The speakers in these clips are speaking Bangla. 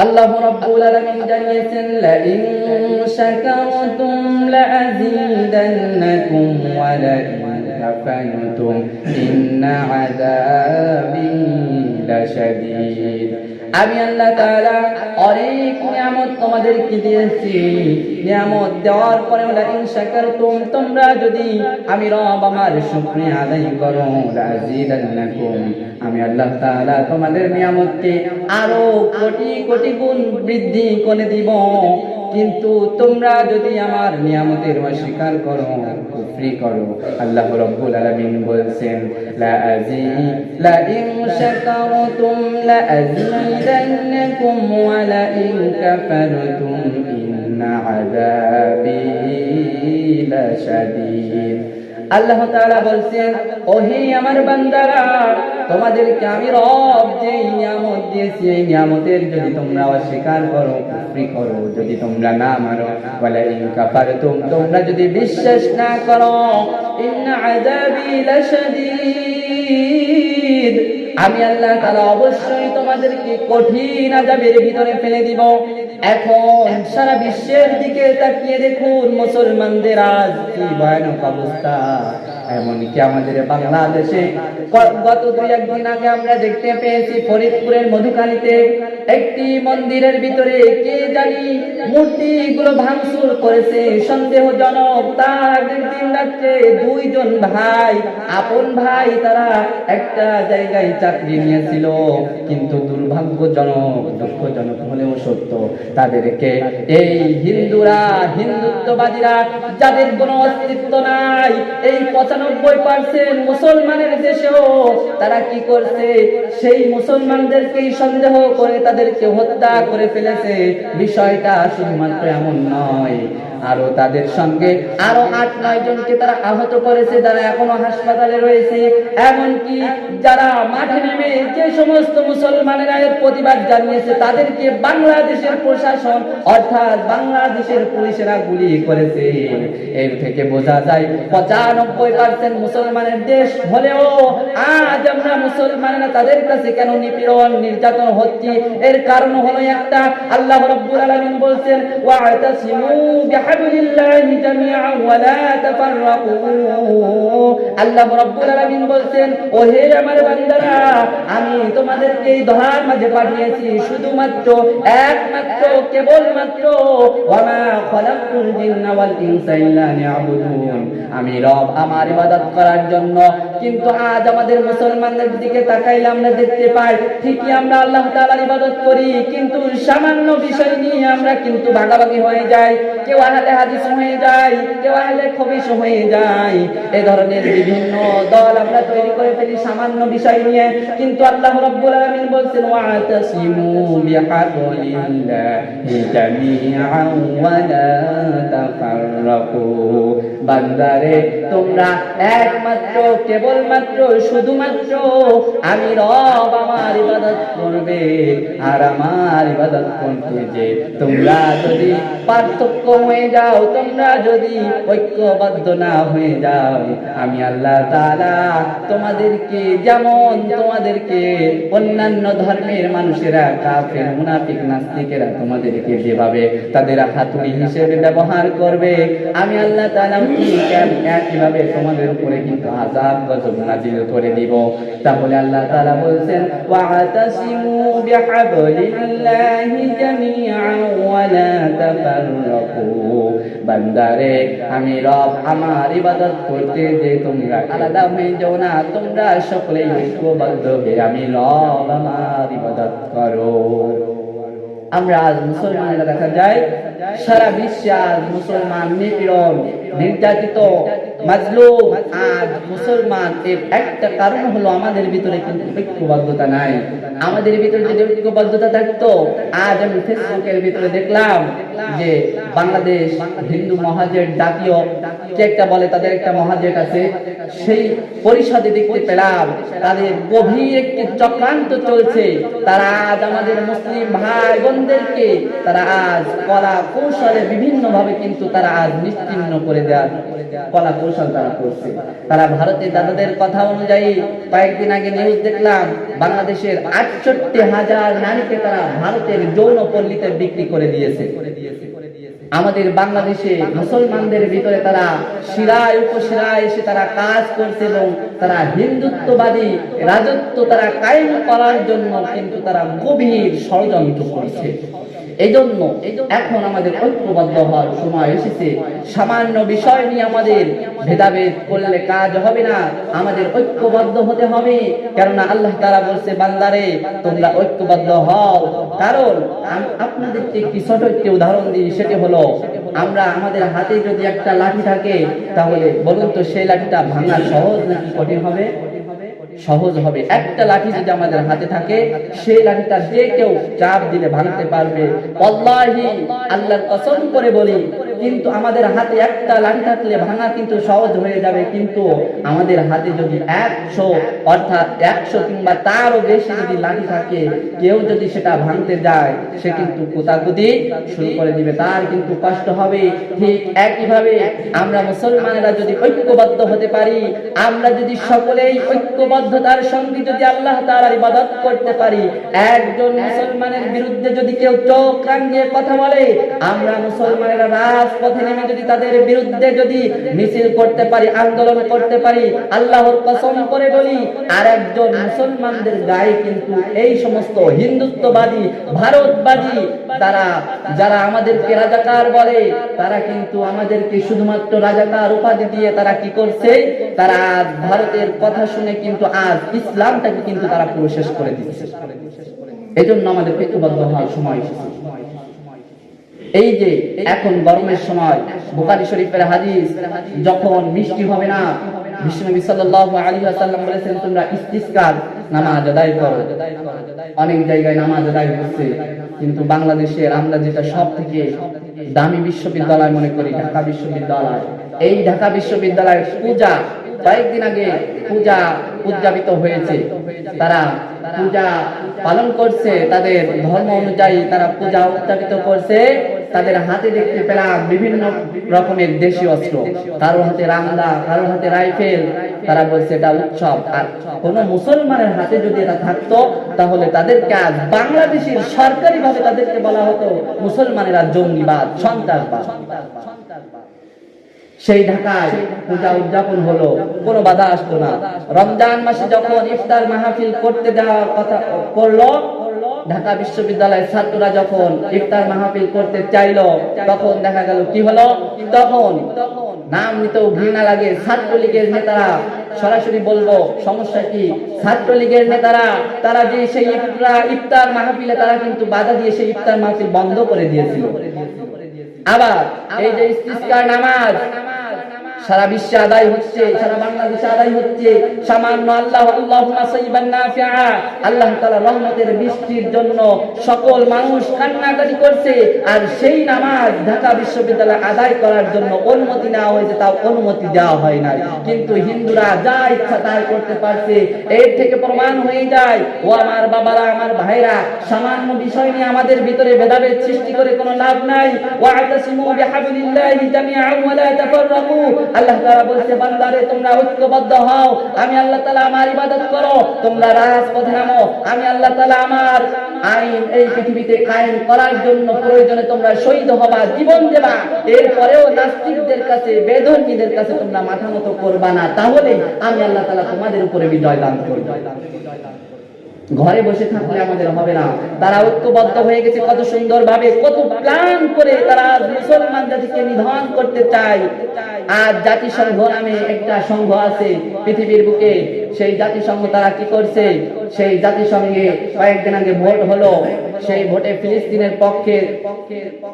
আল্লাহ রাব্বুল আলামিন জানিয়েছেন লা ইন শাকারতুম লাযীদান্নাকুম ওয়া লা ইন কাফারতুম ইন্না আযাবি লাশাদীদ আমি আল্লাহ তাআলা অনেক নিয়ামত তোমাদেরকে দিয়েছি। নিয়ামত দেওয়ার পরে লা ইন শাকারতুম তোমরা যদি আমি রব আমার শুকরিয়া আদায় করো, লাযীদান্নাকুম। আমি আল্লাহ তাআলা তোমাদের নিয়ামতকে আরও কোটি কোটি গুণ বৃদ্ধি করে দিব। কিন্তু তোমরা যদি আমার নিয়ামতের অস্বীকার করো, কুফরি করো, আল্লাহ রাব্বুল আলামিন বলছেন, লা আজি লা ইন শাকারতুম লা আযীদান্নাকুম ওয়া লা ইন কাফারতুম ইন্না আযাবি লাশাদীদ আল্লাহ তাআলা বলছেন, ওহে আমার বান্দারা, তোমাদেরকে আমি রব যে নিয়ামত দিয়েছি, এই নিয়ামতের যদি তোমরা অস্বীকার করো কুফরি করো, যদি তোমরা না মানো ওয়ালা ইন কাফারতুম তোমরা যদি বিশ্বাস না করো, ইন্না আযাবি লাশাদীদ আমি আল্লাহ তাআলা অবশ্যই তোমাদেরকে কঠিন আযাবের ভিতরে ফেলে দিব। এখন সারা বিশ্বের দিকে তাকিয়ে দেখুন, মুসলমানদের আজ কি ভয়ানক অবস্থা। এমনকি আমাদের বাংলাদেশে, গত দুই একদিন আগে আমরা দেখতে পেয়েছি, ফরিদপুরের মধুকালীতে একটি মন্দিরের ভিতরে কে জানি মূর্তিগুলো ভাঙচুর করেছে। সন্দেহজনক তার দিন রাত্রে দুইজন ভাই, আপন ভাই তারা একটা জায়গায় চাকরি নিয়েছিল। কিন্তু দুর্ভাগ্যজনক, দুঃখজনক হলেও সত্য, তাদেরকে এই হিন্দুরা, হিন্দুত্ববাদীরা যাদের কোনো অস্তিত্ব নাই, এই পঁচানব্বই পার্সেন্ট মুসলমানের দেশেও তারা কি করছে? সেই মুসলমানদেরকেই সন্দেহ করে তাদেরকে হত্যা করে ফেলেছে। বিষয়টা শুধুমাত্র এমন নয়। আরও তাদের সঙ্গে আরও আট, নয় জনকে তারা আহত করেছে, যারা এখনও হাসপাতালে রয়েছে। এমনকি যারা মাঠে নেমে যে সমস্ত মুসলমানেরা এর প্রতিবাদ জানিয়েছে, তাদেরকে বাংলাদেশের প্রশাসন, অর্থাৎ বাংলাদেশের পুলিশেরা গুলি করেছে। এর থেকে বোঝা যায়, পঁচানব্বই পার্সেন্ট মুসলমানের দেশ হলেও আজ আমরা মুসলমানেরা তাদের কাছে কেন নিপীড়ন, নির্যাতন হচ্ছে? এর কারণ হলো একটা। আল্লাহ রাব্বুল আলামিন বলছেন ওয়া'তাসিমু বিহাবলিল্লাহি জামিআন ওয়া লা তাফাররাকু আল্লাহ রাব্বুল আলামিন বলছেন ও হে আমার বান্দারা, আমি তোমাদেরকে এই ধরার মাঝে পাঠিয়েছি শুধুমাত্র একমাত্র, কেবলমাত্র, ওয়ামা খালাকুল জিন্না ওয়াল ইনসা ইল্লা লিয়াবুদুন। আমি রব আমার ইবাদত করার জন্য কিন্তু আজ আমাদের মুসলমানদের দিকে তাকাইলে আমরা দেখতে পাই, ঠিকই আমরা আল্লাহ তাআলার ইবাদত করি, কিন্তু সামান্য বিষয় নিয়ে আমরা কিন্তু ভাগাভাগি হয়ে যাই, কেউ আহলে হাদিস হয়ে যায়, কেউ আহলে খবিস হয়ে যায়। এ ধরনের বিভিন্ন দল আমরা তৈরি করে ফেলি সামান্য বিষয় নিয়ে, কিন্তু আল্লাহ রাব্বুল আলামিন বলছেন, ওয়াতাসিমু বিহাবলিল্লাহি জামিআন ওয়া লা তাফাররাকু। বান্দারে তোমরা একমাত্র, কেবলমাত্র, শুধুমাত্র আমি রব আমার ইবাদত করবে আর আমার ইবাদত করতে যে তোমরা যদি পার্থক্য হয়ে যাও, তোমরা যদি ঐক্যবদ্ধ না হয়ে যাও, আমি আল্লাহ তাআলা তোমাদেরকে যেমন তোমাদেরকে অন্যান্য ধর্মের মানুষেরা কাফের, মুনাফিক, নাস্তিকেরা তোমাদেরকে যেভাবে তাদের হাতুড়ি হিসেবে ব্যবহার করবে, আমি আল্লাহ তাআলা ঠিক তোমাদের উপরে কিন্তু আযাব গজব নাজিল করে দিব তাহলে আল্লাহ তাআলা বলছেন, ওয়াতাসিমু বিহাবলিল্লাহি জামিআন ওয়া লা তাফাররাকু। বান্দারে, আমি রব আমার ইবাদত করতে যে তোমরা আলাদা হয়ে যাও না, তোমরা ঐক্যবদ্ধ হয়ে আমি রব আমার ইবাদত করো। আমরা আজ মুসলমানেরা দেখা যায়, সারা বিশ্বে আজ মুসলমান নিপীড়ন, নির্যাতিত মাজলুম আজ মুসলমান এর একটা কারণ হলো আমাদের ভিতরে কিন্তু ঐক্যবদ্ধতা নাই। আমাদের ভিতরে যদি ঐক্যবদ্ধতা থাকতো, আজ আমি ফেসবুকের ভিতরে দেখলাম যে বাংলাদেশ হিন্দু মহাজের জাতীয় কি একটা বলে তাদের একটা মহাজেট আছে, সেই পরিষদে দেখতে পেলাম তাদের গভীর একটি চক্রান্ত চলছে। তারা আজ আমাদের মুসলিম ভাই বোনদেরকে তারা আজ কলা কৌশলে বিভিন্ন ভাবে কিন্তু তারা আজ নিশ্চিহ্ন করে দেওয়ার কলা কৌশল তারা করছে। তারা ভারতের দাদাদের কথা অনুযায়ী কয়েকদিন আগে নিউজ দেখলাম, বাংলাদেশের আটষট্টি হাজার নারীকে তারা ভারতের যৌন পল্লীতে বিক্রি করে দিয়েছে। আমাদের বাংলাদেশে মুসলমানদের ভিতরে তারা শিরায় উপশিরায় এসে তারা কাজ করছে এবং তারা হিন্দুত্ববাদী রাজত্ব তারা কায়েম করার জন্য কিন্তু তারা গভীর ষড়যন্ত্র করছে। এই জন্য এখন আমাদের ঐক্যবদ্ধ হওয়ার সময় এসেছে। সামান্য বিষয় নিয়ে আমাদের ভেদাভেদ করলে কাজ হবে না। আমাদের ঐক্যবদ্ধ হতে হবে। কেননা আল্লাহ তারা বলছে, বান্দারে, তোমরা ঐক্যবদ্ধ হও। কারণ আপনাদেরকে একটি ছোট একটি উদাহরণ দিই, সেটি হলো, আমরা আমাদের হাতে যদি একটা লাঠি থাকে, তাহলে বলুন তো সেই লাঠিটা ভাঙা সহজ নাকি কঠিন হবে? সহজ হবে। একটা লাঠি যদি আমাদের হাতে থাকে, সেই লাঠিটা যে কেউ চাপ দিলে ভাঙতে পারবে। আল্লাহর কসম করে বলি কিন্তু আমাদের হাতে একটা লাঠি থাকলে ভাঙা কিন্তু সহজ হয়ে যাবে। কিন্তু আমাদের হাতে যদি একশো, অর্থাৎ একশো কিংবা তারও বেশি যদি লাঠি থাকে, কেউ যদি সেটা ভাঙতে যায়, সে কিন্তু কুতাকুতি শুরু করে দিবে। তার কিন্তু কষ্ট হবে। ঠিক একইভাবে আমরা মুসলমানেরা যদি ঐক্যবদ্ধ হতে পারি, আমরা যদি সকলেই ঐক্যবদ্ধতার সঙ্গে যদি আল্লাহ তার ইবাদত করতে পারি, একজন মুসলমানের বিরুদ্ধে যদি কেউ চোখ রাঙিয়ে কথা বলে, আমরা মুসলমানেরা রাজপথে নেমে যদি তাদের বিরুদ্ধে যদি মিছিল করতে পারি, আন্দোলন করতে পারি, আল্লাহর কসম করে বলি আর একজন মুসলমানদের গায়ে কিন্তু এই সমস্ত হিন্দুত্ববাদী, ভারতবাদী তারা, যারা আমাদেরকে রাজাকার বলে, তারা কিন্তু আমাদেরকে শুধুমাত্র রাজাকার উপাধি দিয়ে তারা কি করছে তারা আজ ভারতের কথা শুনে কিন্তু আজ ইসলামটাকে কিন্তু তারা পুরো শেষ করে দিচ্ছে এই জন্য আমাদের ঐক্যবদ্ধ হওয়ার সময় এসেছে। এই যে এখন গরমের সময় বুখারী শরীফের হাদিস, যখন বৃষ্টি হবে না সাল্লাল্লাহু আলাইহি ওয়াসাল্লাম বলেছেন, তোমরা ইস্তিসকার, নামাজ আদায় করো। অনেক জায়গায় নামাজ আদায় হচ্ছে, কিন্তু আমরা যেটা সব থেকে দামি বিশ্ববিদ্যালয় মনে করি, ঢাকা বিশ্ববিদ্যালয়। এই ঢাকা বিশ্ববিদ্যালয়ের পূজা, কয়েকদিন আগে পূজা উদযাপিত হয়েছে। তারা পূজা পালন করছে, তাদের ধর্ম অনুযায়ী তারা পূজা উদযাপিত করছে। তাদের হাতে দেখতে পেলাম বিভিন্ন রকমের দেশি অস্ত্র। কারও হাতে রামদা কারও হাতে রাইফেল। তারা বলছে, এটা উৎসব। আর কোন মুসলমানের হাতে যদি এটা থাকতো, তাহলে তাদেরকে আজ বাংলাদেশের সরকারি ভাবে তাদেরকে বলা হতো, মুসলমানেরা জঙ্গিবাদ, সন্ত্রাসবাদ। সেই ঢাকায় পূজা উদযাপন হলো। কোনো বাধা আসতো না। রমজান মাসে যখন ইফতার মাহফিল করতে যাওয়ার কথা করল ঢাকা বিশ্ববিদ্যালয়ের ছাত্ররা যখন ইফতার মাহফিল করতে চাইলো, তখন দেখা গেল কি হলো? তখন নাম নিতেও ঘৃণা লাগে ছাত্রলীগের নেতারা। সরাসরি বলব, সমস্যা কি? ছাত্রলীগের নেতারা, তারা যে সেই ইফতার মাহফিলে তারা কিন্তু বাধা দিয়ে সেই ইফতার মাহফিল বন্ধ করে দিয়েছিল। আবার এই যে ইস্তিস্কার নামাজ সারা বিশ্বে আদায় হচ্ছে, সারা বাংলাদেশে আদায় হচ্ছে। সামান্য আল্লাহ নাফিআ। আল্লাহ তাআলা রহমতের বৃষ্টির জন্য সকল মানুষ কান্নাকাটি করছে। আর সেই নামাজ ঢাকা বিশ্ববিদ্যালয়ে আদায় করার জন্য অনুমতি নেওয়া হয়েছে, তাও অনুমতি দেওয়া হয় নাই। কিন্তু হিন্দুরা যা ইচ্ছা তাই করতে পারছে। এর থেকে প্রমাণ হয়ে যায়, ও আমার বাবারা, আমার ভাইরা, সামান্য বিষয় নিয়ে আমাদের ভিতরে ভেদাভেদ সৃষ্টি করে কোনো লাভ নাই। আল্লাহ বলছে, বান্দারে, তোমরা ঐক্যবদ্ধ হও। আমি আল্লাহ আমার ইবাদত করো। তোমরা রাজপথে নামো। আমি আল্লাহ আমার আইন এই পৃথিবীতে কায়েম করার জন্য প্রয়োজনে তোমরা শহীদ হবা, জীবন দেবা। এরপরেও নাস্তিকদের কাছে, বেধর্মীদের কাছে তোমরা মাথা মতো করবা না। তাহলে আমি আল্লাহ তাআলা তোমাদের উপরে বিজয় দান করব। ঘরে বসে থাকলে আমাদের হবে না। তারা ঐক্যবদ্ধ হয়ে গেছে, কত সুন্দর ভাবে কত প্ল্যান করে তারা মুসলমান জাতিকে নিধন করতে চায়। আর জাতিসংঘ নামে একটা সংঘ আছে পৃথিবীর বুকে। সেই জাতিসংঘ তারা কি করছে? সেই জাতিসংঘে কয়েকদিন আগে ভোট হলো। সেই ভোটে ফিলিস্তিনের পক্ষে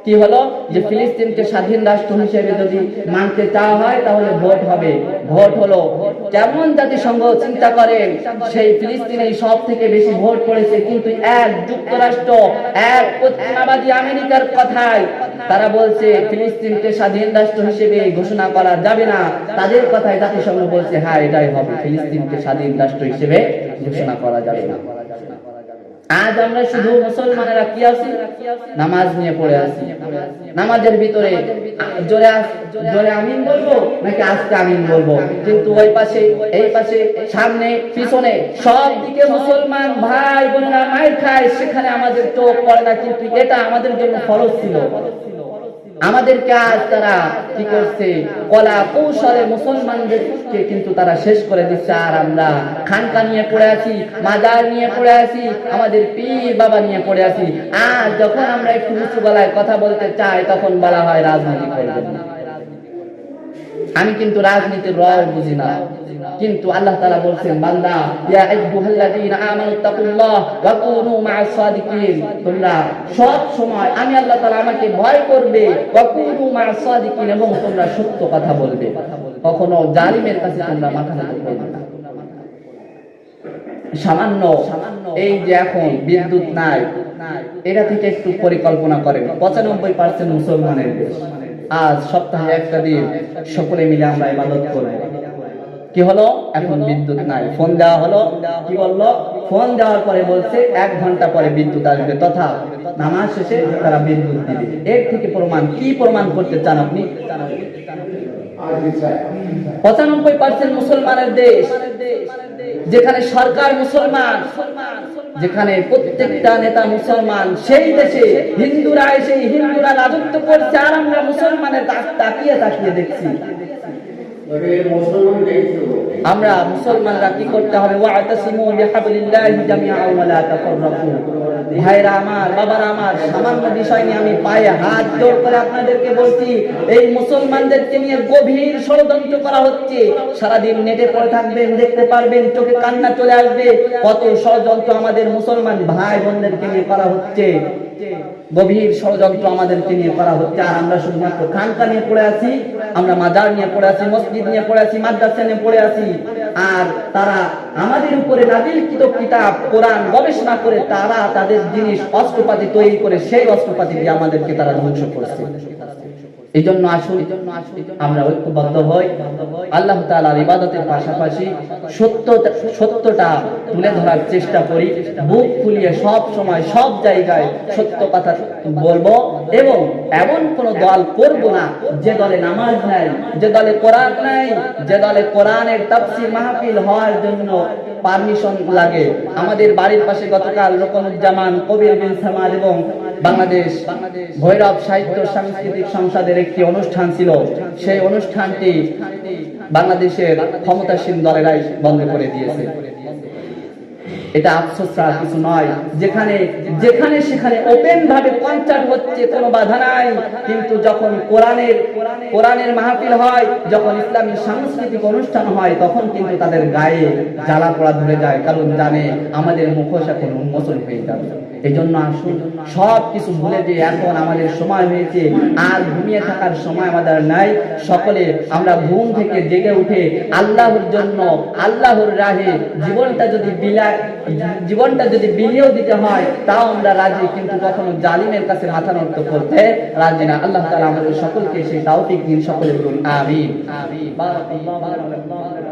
কি হলো? যে ফিলিস্তিনকে স্বাধীন রাষ্ট্র হিসেবে যদি মানতে চাওয়া হয়, তাহলে ভোট হবে। ভোট হলো কেমন জাতিসংঘ চিন্তা করেন সেই ফিলিস্তিনে সব থেকে বেশি ভোট পড়েছে কিন্তু এক যুক্তরাষ্ট্র, এক পশ্চিমাবাদী আমেরিকার কথায় তারা বলছে, ফিলিস্তিনকে স্বাধীন রাষ্ট্র হিসেবে ঘোষণা করা যাবে না। তাদের কথায় জাতিসংঘ বলছে হ্যাঁ এটাই হবে। ফিলিস্তিনকে স্বাধীন রাষ্ট্র হিসেবে ঘোষণা করা যাবে না। আজ আমরা শুধু মুসলমানেরা কি আছি নামাজ নিয়ে পড়ে আছি নামাজের ভিতরে জোরে জোরে আমিন বলব নাকি আজকে আমিন বলব? কিন্তু ওই পাশে, এই পাশে, সামনে, পিছনে সব দিকে মুসলমান ভাই বোনেরা মায়ের খায়, সেখানে আমাদের চোখ পড়ে না, কিন্তু এটা আমাদের জন্য ফরজ ছিল। আমাদেরকে আজ তারা কি করছে? কলা কৌশলে মুসলমানদেরকে কিন্তু তারা শেষ করে দিচ্ছে। আর আমরা খানকা নিয়ে পড়ে আছি, মাজার নিয়ে পড়ে আছি, আমাদের পীর বাবা নিয়ে পড়ে আছি। আর যখন আমরা একটু উঁচু গলায় কথা বলতে চাই, তখন বলা হয় রাজনীতি করবেন। আমি কিন্তু রাজনীতির রও বুঝি না। কিন্তু আল্লাহ তাআলা বলছেন, বান্দা সামান্য এই যে এখন বিদ্যুৎ নাই, এটা থেকে একটু পরিকল্পনা করেন। পঁচানব্বই পার্সেন্ট মুসলমানের দেশ। আজ সপ্তাহে একটা দিন সকলে মিলে আমরা ইবাদত করব। কি হলো? এখন বিদ্যুৎ নাই। ফোন দেওয়া হলো? কি বলল? ফোন দেওয়ার পরে বলছে এক ঘণ্টা পরে বিদ্যুৎ আসবে। তথা নামাজ শেষে তারা বিদ্যুৎ দিবে। এর থেকে প্রমাণ কি প্রমাণ করতে চান আপনি? পঁচানব্বই পার্সেন্ট মুসলমানের দেশ যেখানে সরকার মুসলমান যেখানে প্রত্যেকটা নেতা মুসলমান সেই দেশে হিন্দুরা এসে হিন্দুরা রাজত্ব করছে আর আমরা মুসলমানের তাকিয়ে তাকিয়ে দেখছি। আমরা মুসলমানরা কি করতে হবে? ওয়াতাসিমু বিহাবলিল্লাহি জামিআ ওয়া লা তাফাররাকু। ভাইরা আমার, বাবারা আমার, সামান্য বিষয় নিয়ে আমি পায়ে হাত জোড় করে আপনাদেরকে বলছি, এই মুসলমানদেরকে নিয়ে গভীর ষড়যন্ত্র করা হচ্ছে। সারাদিন নেটে পড়ে থাকবেন, দেখতে পারবেন, চোখে কান্না চলে আসবে। কত ষড়যন্ত্র আমাদের মুসলমান ভাই বোনদেরকে নিয়ে করা হচ্ছে। গভীর ষড়যন্ত্র আমাদেরকে নিয়ে করা হচ্ছে। আর আমরা শুধুমাত্র খানকা নিয়ে পড়ে আছি, আমরা মাজার নিয়ে পড়ে আছি, মসজিদ নিয়ে পড়ে আছি, মাদ্রাসা নিয়ে পড়ে আছি। আর তারা আমাদের উপরে নাজিলকৃত কিতাব, কোরআন গবেষণা করে তারা তাদের জিনিস অস্ত্রপাতি তৈরি করে সেই অস্ত্রপাতি দিয়ে আমাদেরকে তারা ধ্বংস করছে। এই জন্য আসুন, আমরা ঐক্যবদ্ধ হই। আল্লাহ তাআলার ইবাদতের পাশাপাশি সত্য সত্যটা তুলে ধরার চেষ্টা করি। বুক ফুলিয়ে সব সময় সব জায়গায় সত্য কথা বলব এবং এমন কোন দল করব না যে দলে নামাজ নাই, যে দলে কোরআন নাই, যে দলে কোরআনের তাফসীর মাহফিল হওয়ার জন্য পারমিশন লাগে। আমাদের বাড়ির পাশে গতকাল রকনুজ্জামান, কবির বিন সামাদ এবং বাংলাদেশ ভৈরব সাহিত্য সাংস্কৃতিক সংসদের একটি অনুষ্ঠান ছিল। সেই অনুষ্ঠানটি বাংলাদেশের ক্ষমতাসীন দলেরাই বন্ধ করে দিয়েছে। এটা আফসোস কিছু নয়। যেখানে যেখানে সেখানে ওপেন ভাবে কনসার্ট হচ্ছে, কোনো বাধা নাই। কিন্তু যখন কোরআনের কোরআনের মাহফিল হয়, যখন ইসলামী সাংস্কৃতিক অনুষ্ঠান হয়, তখন কিন্তু তাদের গায়ে জ্বালা ধরে যায়। কারণ জানে আমাদের মুখোশ এখন উন্মোচন হয়ে যাবে। এই জন্য আসুন, সব কিছু ভুলে যে এখন আমাদের সময় হয়েছে। আর ঘুমিয়ে থাকার সময় আমাদের নাই। সকলে আমরা ঘুম থেকে জেগে উঠে আল্লাহর জন্য, আল্লাহর রাহে জীবনটা যদি বিলা জীবনটা যদি বিলিয়েও দিতে হয়, তাও আমরা রাজি। কিন্তু কখনো জালিমের কাছে মাথা নত করতে রাজি না। আল্লাহ তালা আমাদের সকলকে সেই তাওফিক দিন, সকলের বারাকাল্লাহু